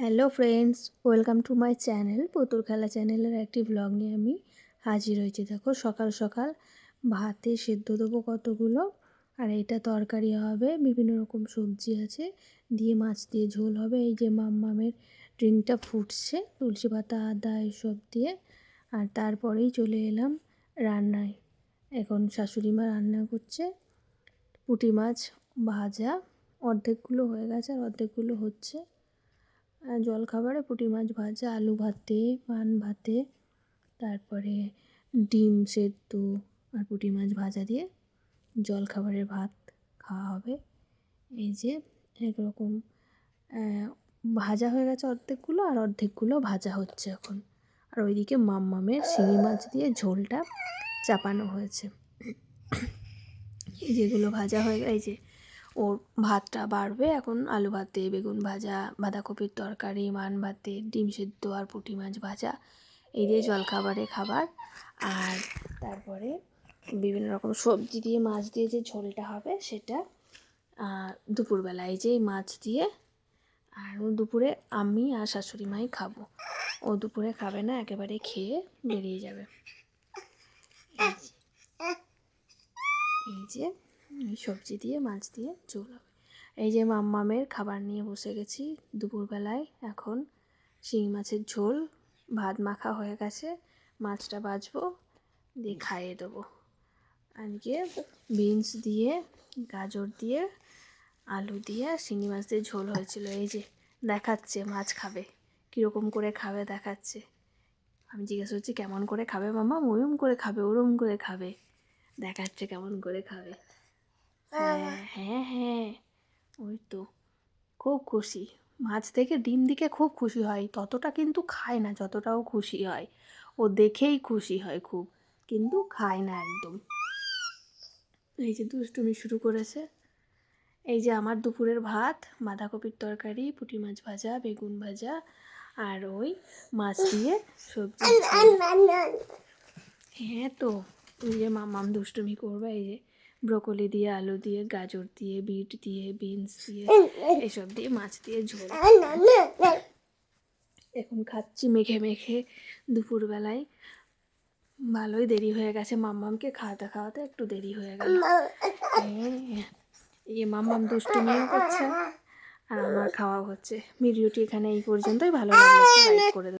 Hello friends, welcome to my channel. পুতুল খেলা চ্যানেলের একটি ব্লগ নিয়ে আমি হাজির হয়েছি। দেখো, সকাল সকাল ভাতে সেদ্ধ দেবো কতগুলো, আর এটা তরকারি হবে, বিভিন্ন রকম সবজি আছে, দিয়ে মাছ দিয়ে ঝোল হবে। এই যে মাম্মামের ড্রিঙ্কটা ফুটছে, তুলসী পাতা, আদা এসব দিয়ে, আর তারপরেই চলে এলাম রান্নায়। এখন শাশুড়ি মা রান্না করছে, পুঁটি মাছ ভাজা, অর্ধেকগুলো হয়ে গেছে আর অর্ধেকগুলো হচ্ছে জলখাবারে পুঁটি মাছ ভাজা, আলু ভাতে, পান ভাতে, তারপরে ডিম সেদ্ধ আর পুঁটি মাছ ভাজা দিয়ে জলখাবারের ভাত খাওয়া হবে। এই যে একরকম ভাজা হয়ে গেছে অর্ধেকগুলো আর অর্ধেকগুলো ভাজা হচ্ছে এখন। আর ওইদিকে মাম্মামের শিঙি মাছ দিয়ে ঝোলটা চাপানো হয়েছে। এই যেগুলো ভাজা হয়ে এই যে ওর ভাতটা বাড়বে। এখন আলু ভাতে, বেগুন ভাজা, বাঁধাকপির তরকারি, মান ভাতে, ডিম সেদ্ধ আর পুঁটি মাছ ভাজা। এই দিয়ে জলখাবারে খাবার। আর তারপরে বিভিন্ন রকম সবজি দিয়ে মাছ দিয়ে যে ঝোলটা হবে সেটা দুপুরবেলা। এই যে মাছ দিয়ে, আর দুপুরে আমি আর শাশুড়ি মাই খাব। ও দুপুরে খাবে না, একেবারে খেয়ে বেরিয়ে যাবে। এই যে সবজি দিয়ে, মাছ দিয়ে ঝোল হবে। এই যে মাম্মামের খাবার নিয়ে বসে গেছি দুপুরবেলায়, এখন শিঙি মাছের ঝোল, ভাত মাখা হয়ে গেছে, মাছটা বাজবো দিয়ে খাইয়ে দেবো। আজকে বিনস দিয়ে, গাজর দিয়ে, আলু দিয়ে শিঙি মাছ দিয়ে ঝোল হয়েছিল। এই যে দেখাচ্ছে মাছ খাবে, কীরকম করে খাবে দেখাচ্ছে। আমি জিজ্ঞেস করছি, কেমন করে খাবে মামা ওরম করে খাবে, ওরম করে খাবে। দেখাচ্ছে কেমন করে খাবে। হ্যাঁ হ্যাঁ হ্যাঁ। ওই তো। খুব খুশি। মাছ থেকে ডিম দিকে খুব খুশি হয়। ততটা কিন্তু খায় না যতটাও খুশি হয়। ও দেখেই খুশি হয় খুব কিন্তু খায় না একদম। এই যে দুষ্টুমি শুরু করেছে। এই যে আমার দুপুরের ভাত বাঁধাকপির তরকারি পুঁটি মাছ ভাজা বেগুন ভাজা আর ওই মাছ দিয়ে সবজি হ্যাঁ তো ওই যে মামাম দুষ্টুমি করবে এই যে ব্রকলি দিয়ে আলু দিয়ে গাজর দিয়ে বিট দিয়ে বিনস দিয়ে এসব দিয়ে মাছ দিয়ে ঝোল। এখন খাচ্ছি মেখে মেখে দুপুরবেলায়। ভালোই দেরি হয়ে গেছে মাম্মামকে খাওয়াতে খাওয়াতে একটু দেরি হয়ে গেল। এই মাম্মাম দুষ্টুমিও করছে আর আমার খাওয়া হচ্ছে। ভিডিওটি এখানে এই পর্যন্তই। ভালো লাগলে লাইক করে